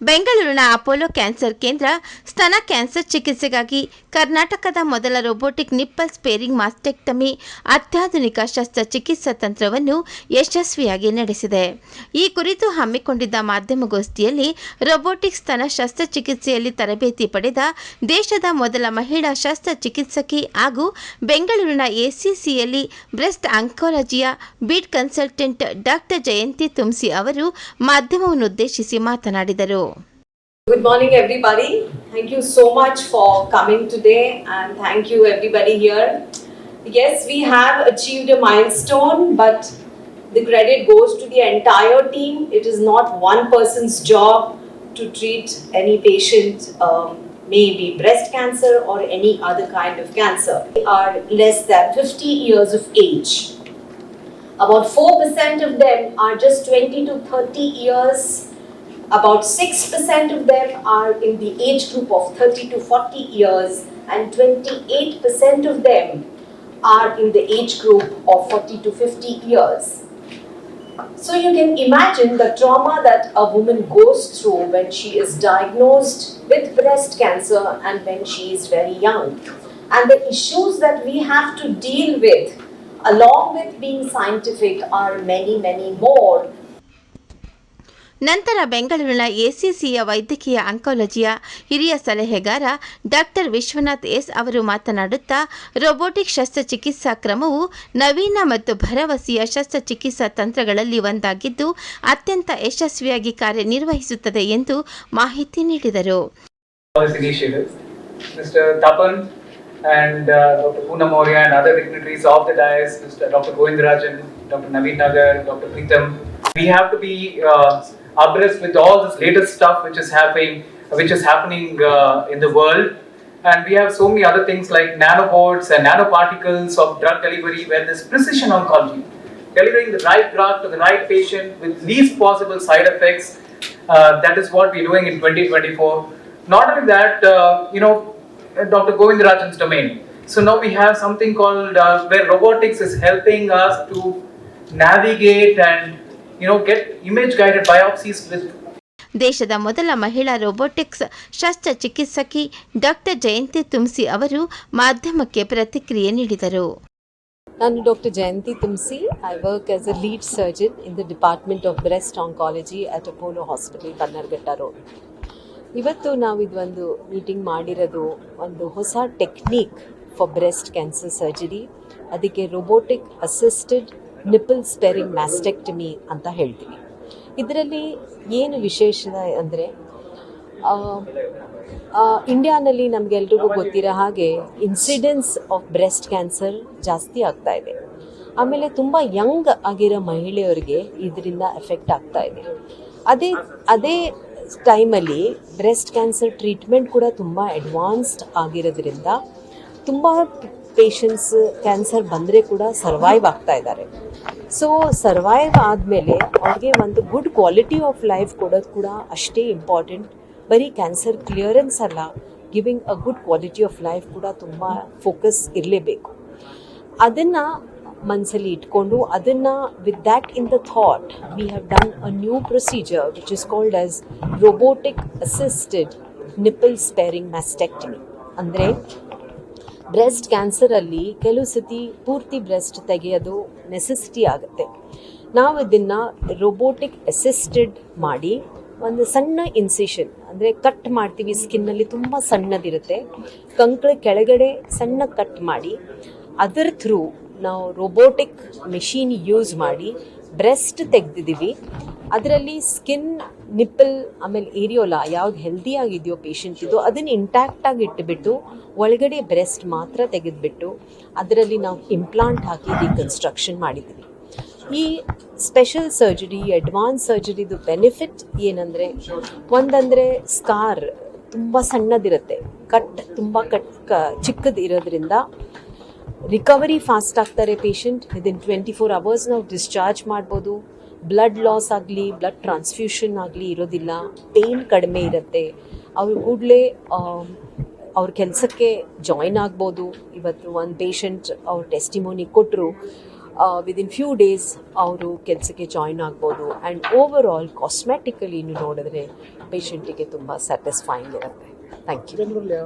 ಬೆಂಗಳೂರಿನ Apollo cancer ಕೇಂದ್ರ ಸ್ತನ ಕ್ಯಾನ್ಸರ್ ಚಿಕಿತ್ಸೆಗಾಗಿ ಕರ್ನಾಟಕದ ಮೊದಲ ರೋಬೋಟಿಕ್ ನಿಪ್ಪಲ್ ಸ್ಪೇರಿಂಗ್ ಮಾಸ್ಟೆಕ್ಟಮಿ ಅತ್ಯಾಧುನಿಕ ಶಸ್ತ್ರಚಿಕಿತ್ಸಾ ತಂತ್ರವನ್ನು ಯಶಸ್ವಿಯಾಗಿ ನಡೆಸಿದೆ. ಈ ಕುರಿತು ಹಮ್ಮಿಕೊಂಡಿದ್ದ ಮಾಧ್ಯಮಗೋಷ್ಠಿಯಲ್ಲಿ ರೋಬೋಟಿಕ್ ಸ್ತನ ಶಸ್ತ್ರಚಿಕಿತ್ಸೆಯಲ್ಲಿ ತರಬೇತಿ ಪಡೆದ ದೇಶದ ಮೊದಲ ಮಹಿಳಾ ಶಸ್ತ್ರಚಿಕಿತ್ಸಕಿ ಹಾಗೂ ಬೆಂಗಳೂರಿನ ಎಸಿಸಿಯಲ್ಲಿ ಬ್ರೆಸ್ಟ್ ಆಂಕಾಲಜಿಯ ಬೀಟ್ ಕನ್ಸಲ್ಟೆಂಟ್ ಡಾಕ್ಟರ್ ಜಯಂತಿ ತುಮ್ಸಿ ಅವರು ಮಾಧ್ಯಮವನ್ನುದ್ದೇಶಿಸಿ ಮಾತನಾಡಿದರು. Good morning, everybody. Thank you so much for coming today, and thank you, everybody here. Yes, we have achieved a milestone, but the credit goes to the entire team. It is not one person's job to treat any patient, um, maybe breast cancer or any other kind of cancer. They are less than 50 years of age. About 4% of them are just 20 to 30 years about 6% of them are in the age group of 30 to 40 years, and 28% of them are in the age group of 40 to 50 years. So you can imagine the trauma that a woman goes through when she is diagnosed with breast cancer and when she is very young. And the issues that we have to deal with, along with being scientific, are many, many more. ನಂತರ ಬೆಂಗಳೂರಿನ ಎಸಿಸಿಯ ವೈದ್ಯಕೀಯ ಅಂಕಾಲಜಿಯ ಹಿರಿಯ ಸಲಹೆಗಾರ doctor Vishwanath S ಅವರು ಮಾತನಾಡುತ್ತಾ robotic ಶಸ್ತ್ರಚಿಕಿತ್ಸಾ ಕ್ರಮವು ನವೀನ ಮತ್ತು ಭರವಸೆಯ ಶಸ್ತ್ರಚಿಕಿತ್ಸಾ ತಂತ್ರಗಳಲ್ಲಿ ಒಂದಾಗಿದ್ದು ಅತ್ಯಂತ ಯಶಸ್ವಿಯಾಗಿ ಕಾರ್ಯನಿರ್ವಹಿಸುತ್ತದೆ ಎಂದು ಮಾಹಿತಿ ನೀಡಿದರು and uh, Dr. Poonam Maurya and other dignitaries of the dais, Mr. Dr. Govindarajan, Dr. Naveen Nagar, Dr. Pritam. We have to be uh, abreast with all this latest stuff which is happening, which is happening uh, in the world. And we have so many other things like nanobots and nanoparticles of drug delivery where there's precision oncology, delivering the right drug to the right patient with least possible side effects. Uh, that is what we're doing in 2024. Not only that, uh, you know, Dr. Govindarajan's domain. So now we have something called uh, where robotics is helping us to navigate and you know get image guided biopsies with ದೇಶದ ಮೊದಲ ಮಹಿಳಾ robotics ಶಸ್ತ್ರಚಿಕಿತ್ಸಕಿ doctor Jayanti Tumsi ಅವರು ಮಾಧ್ಯಮಕ್ಕೆ ಪ್ರತಿಕ್ರಿಯೆ ನೀಡಿದರು. ನಾನು doctor Jayanti Tumsi. I work as a lead surgeon in the department of breast oncology at Apollo hospital Bannerghatta road ಇವತ್ತು ನಾವು ಇದೊಂದು ಮೀಟಿಂಗ್ ಮಾಡಿರೋದು ಒಂದು ಹೊಸ technique for breast cancer surgery ಅದಕ್ಕೆ robotic assisted nipple sparing mastectomy ಅಂತ ಹೇಳ್ತೀವಿ. ಇದರಲ್ಲಿ ಏನು ವಿಶೇಷ ಅಂದರೆ ಇಂಡಿಯಾನಲ್ಲಿ ನಮಗೆಲ್ರಿಗೂ ಗೊತ್ತಿರೋ ಹಾಗೆ ಇನ್ಸಿಡೆನ್ಸ್ ಆಫ್ ಬ್ರೆಸ್ಟ್ ಕ್ಯಾನ್ಸರ್ ಜಾಸ್ತಿ ಆಗ್ತಾ ಇದೆ. ಆಮೇಲೆ ತುಂಬ ಯಂಗ್ ಆಗಿರೋ ಮಹಿಳೆಯರಿಗೆ ಇದರಿಂದ ಎಫೆಕ್ಟ್ ಆಗ್ತಾ ಇದೆ. ಅದೇ ಅದೇ ಟೈಮಲ್ಲಿ ಬ್ರೆಸ್ಟ್ ಕ್ಯಾನ್ಸರ್ ಟ್ರೀಟ್ಮೆಂಟ್ ಕೂಡ ತುಂಬ ಅಡ್ವಾನ್ಸ್ಡ್ ಆಗಿರೋದ್ರಿಂದ ತುಂಬ ಪೇಷಂಟ್ಸ್ ಕ್ಯಾನ್ಸರ್ ಬಂದರೆ ಕೂಡ ಸರ್ವೈವ್ ಆಗ್ತಾ ಇದ್ದಾರೆ. ಸೊ ಸರ್ವೈವ್ ಆದಮೇಲೆ ಅವ್ರಿಗೆ ಒಂದು ಗುಡ್ ಕ್ವಾಲಿಟಿ ಆಫ್ ಲೈಫ್ ಕೊಡೋದು ಕೂಡ ಅಷ್ಟೇ ಇಂಪಾರ್ಟೆಂಟ್ ಬರೀ ಕ್ಯಾನ್ಸರ್ ಕ್ಲಿಯರೆನ್ಸ್ ಅಲ್ಲ giving a good quality of life ಕೂಡ ತುಂಬ ಫೋಕಸ್ ಇರಲೇಬೇಕು. ಅದನ್ನು ಮನಸ್ಸಲ್ಲಿ ಇಟ್ಕೊಂಡು ಅದನ್ನು with that in the thought we have done a new procedure which is called as robotic assisted nipple sparing mastectomy ಅಂದರೆ ಬ್ರೆಸ್ಟ್ ಕ್ಯಾನ್ಸರಲ್ಲಿ ಕೆಲವು ಸತಿ ಪೂರ್ತಿ ಬ್ರೆಸ್ಟ್ ತೆಗೆಯೋದು ನೆಸೆಸಿಟಿ ಆಗುತ್ತೆ. ನಾವು ಇದನ್ನು ರೋಬೋಟಿಕ್ ಅಸಿಸ್ಟೆಡ್ ಮಾಡಿ ಒಂದು ಸಣ್ಣ ಇನ್ಸಿಷನ್ ಅಂದರೆ ಕಟ್ ಮಾಡ್ತೀವಿ ಸ್ಕಿನ್ನಲ್ಲಿ ತುಂಬ ಸಣ್ಣದಿರುತ್ತೆ. ಕಂಕಳ ಕೆಳಗಡೆ ಸಣ್ಣ ಕಟ್ ಮಾಡಿ, ಅದರ ಥ್ರೂ ನಾವು ರೋಬೋಟಿಕ್ ಮೆಷಿನ್ ಯೂಸ್ ಮಾಡಿ, ಬ್ರೆಸ್ಟ್ ತೆಗೆದಿದ್ದೀವಿ. ಅದರಲ್ಲಿ ಸ್ಕಿನ್ ನಿಪ್ಪಲ್ ಆಮೇಲೆ ಏರಿಯೋಲಾ ಯಾವ್ದು ಹೆಲ್ದಿ ಆಗಿದೆಯೋ ಪೇಷಂಟಿದು ಅದನ್ನು ಇಂಟ್ಯಾಕ್ಟಾಗಿ ಇಟ್ಟುಬಿಟ್ಟು ಒಳಗಡೆ ಬ್ರೆಸ್ಟ್ ಮಾತ್ರ ತೆಗೆದುಬಿಟ್ಟು ಅದರಲ್ಲಿ ನಾವು ಇಂಪ್ಲಾಂಟ್ ಹಾಕಿ ರೀಕನ್ಸ್ಟ್ರಕ್ಷನ್ ಮಾಡಿದ್ದೀವಿ ಈ ಸ್ಪೆಷಲ್ ಸರ್ಜರಿ ಅಡ್ವಾನ್ಸ್ ಸರ್ಜರಿದು ಬೆನಿಫಿಟ್ ಏನಂದರೆ ಒಂದಂದರೆ ಸ್ಕಾರ್ ತುಂಬ ಸಣ್ಣದಿರುತ್ತೆ. ಕಟ್ ತುಂಬ ಕಟ್ ಕ ಚಿಕ್ಕದಿರೋದ್ರಿಂದ ರಿಕವರಿ ಫಾಸ್ಟ್ ಆಗ್ತಾರೆ patient within twenty four hours ನಾವು ಡಿಸ್ಚಾರ್ಜ್ ಮಾಡ್ಬೋದು. ಬ್ಲಡ್ ಲಾಸ್ ಆಗಲಿ ಬ್ಲಡ್ ಟ್ರಾನ್ಸ್ಫ್ಯೂಷನ್ ಆಗಲಿ ಇರೋದಿಲ್ಲ. ಪೇಯ್ನ್ ಕಡಿಮೆ ಇರುತ್ತೆ. ಅವ್ರು ಕೂಡಲೇ ಅವ್ರ ಕೆಲಸಕ್ಕೆ ಜಾಯ್ನ್ ಆಗ್ಬೋದು. ಇವತ್ತು ಒಂದು ಪೇಷಂಟ್ ಅವ್ರ ಟೆಸ್ಟಿಮೋನಿ ಕೊಟ್ಟರು ವಿದಿನ್ ಫ್ಯೂ ಡೇಸ್ ಅವರು ಕೆಲಸಕ್ಕೆ ಜಾಯ್ನ್ ಆಗ್ಬೋದು. ಆ್ಯಂಡ್ ಓವರ್ ಆಲ್ ಕಾಸ್ಮೆಟಿಕಲಿ ನೋಡಿದ್ರೆ ಪೇಷಂಟಿಗೆ ತುಂಬ ಸ್ಯಾಟಿಸ್ಫೈಯಿಂಗ್ ಇರುತ್ತೆ. Thank you